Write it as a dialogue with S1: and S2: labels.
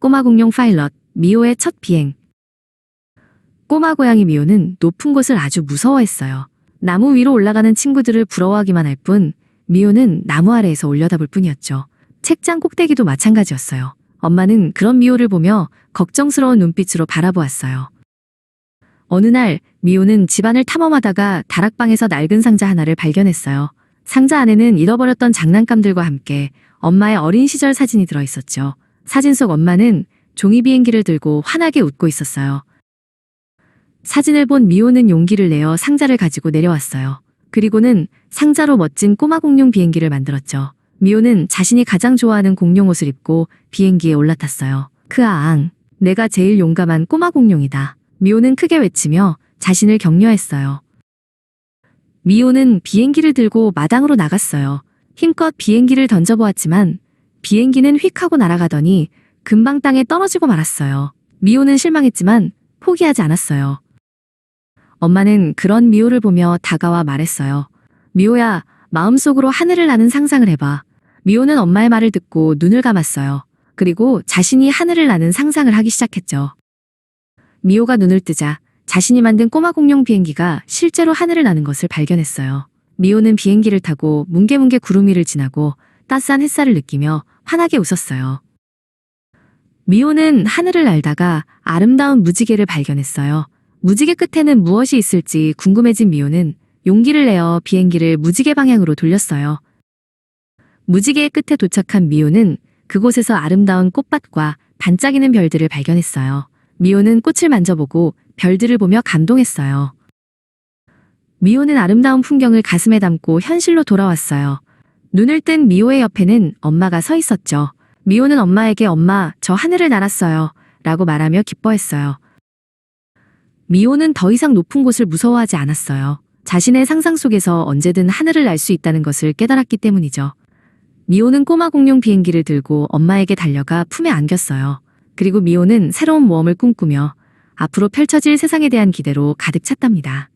S1: 꼬마 공룡 파일럿 미호의 첫 비행. 꼬마 고양이 미호는 높은 곳을 아주 무서워했어요. 나무 위로 올라가는 친구들을 부러워하기만 할 뿐, 미호는 나무 아래에서 올려다볼 뿐이었죠. 책장 꼭대기도 마찬가지였어요. 엄마는 그런 미호를 보며 걱정스러운 눈빛으로 바라보았어요. 어느 날 미호는 집안을 탐험하다가 다락방에서 낡은 상자 하나를 발견했어요. 상자 안에는 잃어버렸던 장난감들과 함께 엄마의 어린 시절 사진이 들어 있었죠. 사진 속 엄마는 종이 비행기를 들고 환하게 웃고 있었어요. 사진을 본 미호는 용기를 내어 상자를 가지고 내려왔어요. 그리고는 상자로 멋진 꼬마 공룡 비행기를 만들었죠. 미호는 자신이 가장 좋아하는 공룡 옷을 입고 비행기에 올라탔어요. 크아앙, 내가 제일 용감한 꼬마 공룡이다. 미호는 크게 외치며 자신을 격려했어요. 미호는 비행기를 들고 마당으로 나갔어요. 힘껏 비행기를 던져보았지만 비행기는 휙 하고 날아가더니 금방 땅에 떨어지고 말았어요. 미호는 실망했지만 포기하지 않았어요. 엄마는 그런 미호를 보며 다가와 말했어요. 미호야, 마음속으로 하늘을 나는 상상을 해봐. 미호는 엄마의 말을 듣고 눈을 감았어요. 그리고 자신이 하늘을 나는 상상을 하기 시작했죠. 미호가 눈을 뜨자 자신이 만든 꼬마 공룡 비행기가 실제로 하늘을 나는 것을 발견했어요. 미호는 비행기를 타고 뭉게뭉게 구름 위를 지나고 따스한 햇살을 느끼며 환하게 웃었어요. 미호는 하늘을 날다가 아름다운 무지개를 발견했어요. 무지개 끝에는 무엇이 있을지 궁금해진 미호는 용기를 내어 비행기를 무지개 방향으로 돌렸어요. 무지개의 끝에 도착한 미호는 그곳에서 아름다운 꽃밭과 반짝이는 별들을 발견했어요. 미호는 꽃을 만져보고 별들을 보며 감동했어요. 미호는 아름다운 풍경을 가슴에 담고 현실로 돌아왔어요. 눈을 뜬 미호의 옆에는 엄마가 서 있었죠. 미호는 엄마에게 엄마, 저 하늘을 날았어요. 라고 말하며 기뻐했어요. 미호는 더 이상 높은 곳을 무서워하지 않았어요. 자신의 상상 속에서 언제든 하늘을 날 수 있다는 것을 깨달았기 때문이죠. 미호는 꼬마 공룡 비행기를 들고 엄마에게 달려가 품에 안겼어요. 그리고 미호는 새로운 모험을 꿈꾸며 앞으로 펼쳐질 세상에 대한 기대로 가득 찼답니다.